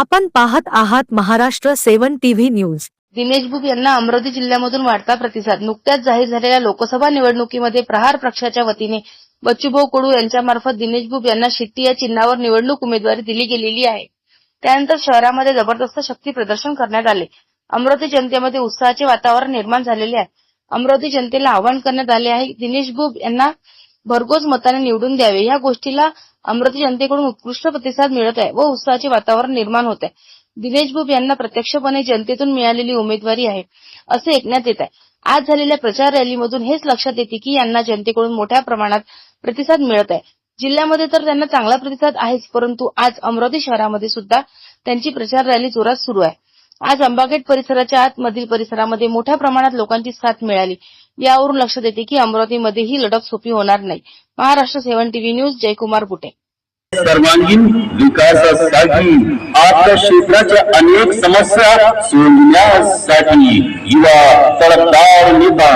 आपण पाहत आहात Maharashtra seven TV news. Dinesh Bub यांना अमरावती जिल्ह्यामधून वाढता प्रतिसाद. नुकत्याच जाहीर झालेल्या लोकसभा निवडणुकीमध्ये प्रहार पक्षाच्या वतीने बच्चूभाऊ कडू यांच्यामार्फत दिनेश बुब यांना शेती या चिन्हावर निवडणूक उमेदवारी दिली गेलेली आहे. त्यानंतर शहरामध्ये जबरदस्त शक्ती प्रदर्शन करण्यात आले. अमरावती जनतेमध्ये उत्साहाचे वातावरण निर्माण झालेले आहे. अमरावती जनतेला आवाहन करण्यात आले आहे. दिनेश बुब यांना भरघोस मताने निवडून द्यावे. या गोष्टीला अमरावती जनतेकडून उत्कृष्ट प्रतिसाद मिळत आहे व उत्साहाचे वातावरण निर्माण होत आहे. दिनेश बुब यांना प्रत्यक्षपणे जनतेतून मिळालेली उमेदवारी आहे असे ऐकण्यात येत आहे. आज झालेल्या प्रचार रॅलीमधून हेच लक्षात येते की यांना जनतेकडून मोठ्या प्रमाणात प्रतिसाद मिळत आहे. जिल्ह्यामध्ये तर त्यांना चांगला प्रतिसाद आहेच परंतु आज अमरावती शहरामध्ये सुद्धा त्यांची प्रचार रॅली जोरात सुरू आहे. आज अंबागेट परिसराच्या आतमधील परिसरामध्ये मोठ्या प्रमाणात लोकांची साथ मिळाली. यावरून लक्षात येते की अमरावतीमध्ये ही लढत सोपी होणार नाही. Maharashtra seven TV news Jaykumar Bute. सर्वांगीण विकासासाठी आपल्या क्षेत्राच्या अनेक समस्या सोडण्यासाठी युवा तडफदार नेता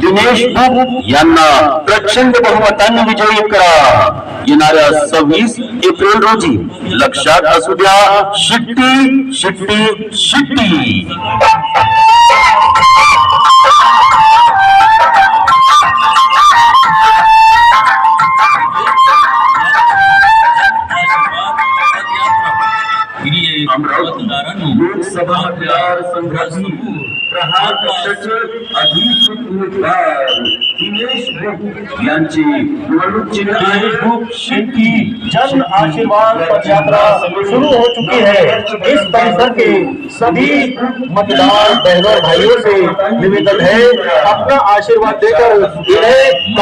दिनेश भूप यांना प्रचंड बहुमतांनी विजयी करा. येणाऱ्या सव्वीस एप्रिल रोजी लक्षात असू द्या शिट्टी शिट्टी। शिट्टी लोकसभा मतदारसंघाची प्रहार पक्षाचे अधिकृत यांची जन आशीर्वाद यात्रा शुरू हो चुकी है। इस परिसर के सभी मतदान बहनों भाइयों से निवेदन है, अपना आशीर्वाद देकर इन्हें